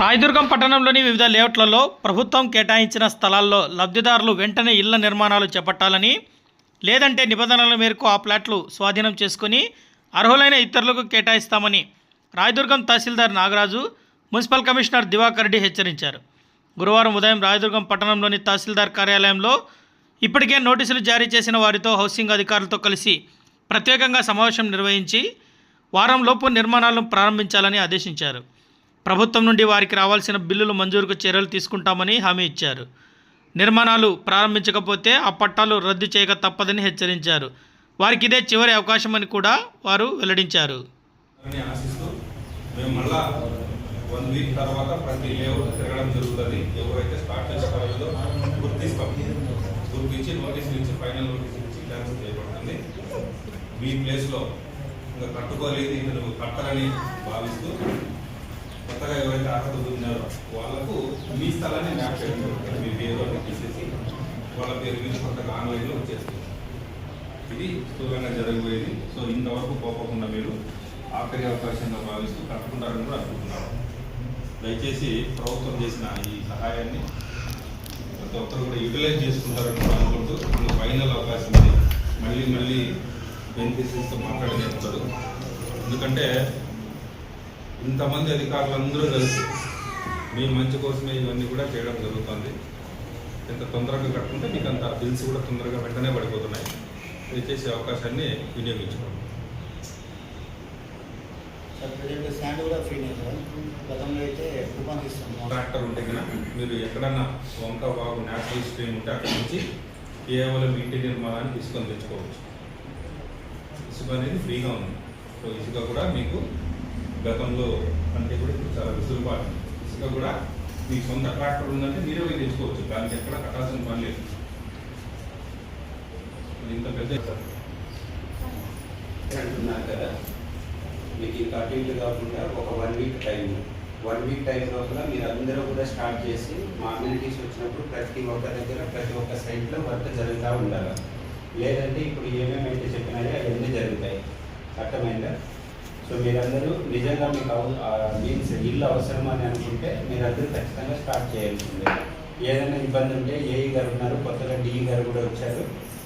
రాయదుర్గం పట్టణంలోని వివిధ లేఅవుట్లలో ప్రభుత్వం కేటాయించిన స్థలాల్లో లబ్ధిదారులు వెంటనే ఇళ్ళ నిర్మాణాలు చేపట్టాలని లేదంటే నిబంధనల మేరకు ఆ ప్లాట్లు స్వాధీనం చేసుకుని అర్హులైన ఇతరులకు కేటాయిస్తామని రాయదుర్గం తహసీల్దార్ నాగరాజు మున్సిపల్ కమిషనర్ దివాకర్ రెడ్డి హెచ్చరించారు. గురువారం ఉదయం రాయదుర్గం పట్టణంలోని తహసీల్దార్ కార్యాలయంలో ఇప్పటికే నోటీసులు జారీ చేసిన వారితో హౌసింగ్ అధికారులతో కలిసి ప్రత్యేకంగా సమావేశం నిర్వహించి వారంలోపు నిర్మాణాలను ప్రారంభించాలని ఆదేశించారు. ప్రభుత్వం నుండి వారికి రావాల్సిన బిల్లులు మంజూరుకు చర్యలు తీసుకుంటామని హామీ ఇచ్చారు. నిర్మాణాలు ప్రారంభించకపోతే ఆ పట్టాలు రద్దు చేయక తప్పదని హెచ్చరించారు. వారికి ఇదే చివరి అవకాశమని కూడా వారు వెల్లడించారు. మేము మళ్ళా వన్ వీక్ తర్వాత ప్రతి లేఅవుట్ తిరగడం జరుగుతుంది. ఎవరైతే స్టార్ట్ గుర్తిస్తాం. గుర్తించి నోటీసులు ఇచ్చి ఫైనల్ నోటీసులు ఇచ్చి క్యాన్సిల్ చేయబడుతుంది. మీ ప్లేస్లో ఇంకా కట్టుకోలేదు ఇంకా నువ్వు కట్టాలని భావిస్తూ కొత్తగా ఎవరైతే అర్హత పొందినారో వాళ్ళకు మీ స్థలాన్ని మ్యాప్ చేయడం జరుగుతుంది. మీ పేరు తీసేసి వాళ్ళ పేరు మీద కొత్తగా ఆన్లైన్లో వచ్చేస్తుంది. ఇది స్థూలంగా జరగబోయేది. సో ఇంతవరకు పోకుండా మీరు ఆఖరి అవకాశంగా భావిస్తూ కట్టుకుంటారని కూడా అనుకుంటున్నాను. దయచేసి ప్రభుత్వం చేసిన ఈ సహాయాన్ని ప్రతి ఒక్కరు కూడా యూటిలైజ్ చేసుకుంటారని కూడా అనుకుంటూ మీకు ఫైనల్ అవకాశం ఉంది మళ్ళీ మళ్ళీ బెనిఫిషరీస్తో మాట్లాడలేకపోతారు ఎందుకంటే ఇంతమంది అధికారులందరూ కలిసి మీ మంచి కోసమే ఇవన్నీ కూడా చేయడం జరుగుతుంది. ఎంత తొందరగా కట్టుకుంటే మీకు అంత బిల్స్ కూడా తొందరగా వెంటనే పడిపోతున్నాయి. దయచేసి అవకాశాన్ని వినియోగించుకోండి. ట్రాక్టర్ ఉంటే కనుక మీరు ఎక్కడన్నా వంక బాగు న్యాచురల్ స్ట్రీమ్ ఉంటే అక్కడి నుంచి కేవలం ఇంటి నిర్మాణాన్ని తీసుకొని తెచ్చుకోవచ్చు. ఇసుక అనేది ఫ్రీగా ఉంది. సో ఇసుక కూడా మీకు గతంలో అంటే కూడా ఇప్పుడు చాలా వెసులుబాటు ఇసుక కూడా మీ సొంత ట్రాక్టర్ ఉందంటే మీరే పోయి తెచ్చుకోవచ్చు. దానికి ఎక్కడ కట్టాల్సిన పని లేదు. ఇంత పెద్ద అంటున్నారు కదా మీకు ఇంకా అటు కాకుండా ఒక one week time one week time లోపల మీరు అందరూ కూడా స్టార్ట్ చేసి మా అమ్యూనిటీస్ వచ్చినప్పుడు ప్రతి ఒక్క దగ్గర ప్రతి ఒక్క సైట్లో వర్క్ జరుగుతూ ఉండాలి? లేదంటే ఇప్పుడు ఏమేమైతే చెప్పినాయో అవన్నీ జరుగుతాయి. అర్థమైందా? సో మీరందరూ నిజంగా మీకు మీన్స్ ఇల్లు అవసరం అని అనుకుంటే మీరందరూ ఖచ్చితంగా స్టార్ట్ చేయాల్సిందే. ఏదైనా ఇబ్బంది ఉంటే ఏఈ గారు ఉన్నారు కొత్తగా డిఈ గారు కూడా వచ్చారు.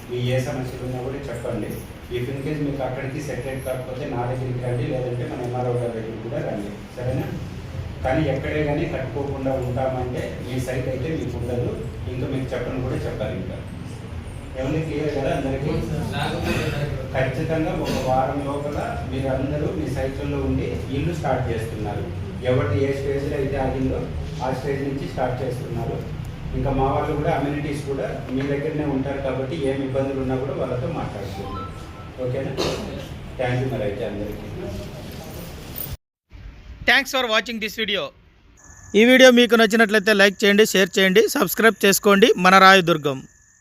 మీ ఏ సమస్యలు ఉన్నా కూడా చెప్పండి. ఇఫ్ ఇన్ కేస్ మీకు అక్కడికి సెటిల్ కాకపోతే నా దగ్గరికి రండి లేదంటే మన ఎంఆర్ఓ గారి దగ్గరికి కూడా రండి. సరేనా? కానీ ఎక్కడే కానీ కట్టుకోకుండా ఉంటామంటే మీ సైట్ అయితే మీకు ఉండదు. ఇంకా మీకు చెప్పను కూడా చెప్పాలి ఇంకా. ఏమన్నా క్లియర్ కదా అందరికీ? ఖచ్చితంగా ఒక వారం లోపల మీరు అందరూ మీ సైకిల్లో ఉండి ఇల్లు స్టార్ట్ చేస్తున్నారు. ఎవరి ఏ స్టేజ్లో అయితే ఆగిందో ఆ స్టేజ్ నుంచి స్టార్ట్ చేస్తున్నారు. ఇంకా మా వాళ్ళు కూడా అమ్యూనిటీస్ కూడా మీ దగ్గరనే ఉంటారు కాబట్టి ఏం ఇబ్బందులు ఉన్నా కూడా వాళ్ళతో మాట్లాడుతుంది ఓకేనా? థ్యాంక్ యూ మరి అయితే అందరికీ. Thanks for watching this video ఈ వీడియో మీకు నచ్చినట్లయితే లైక్ చేయండి షేర్ చేయండి సబ్స్క్రైబ్ చేసుకోండి. మన రాయదుర్గం.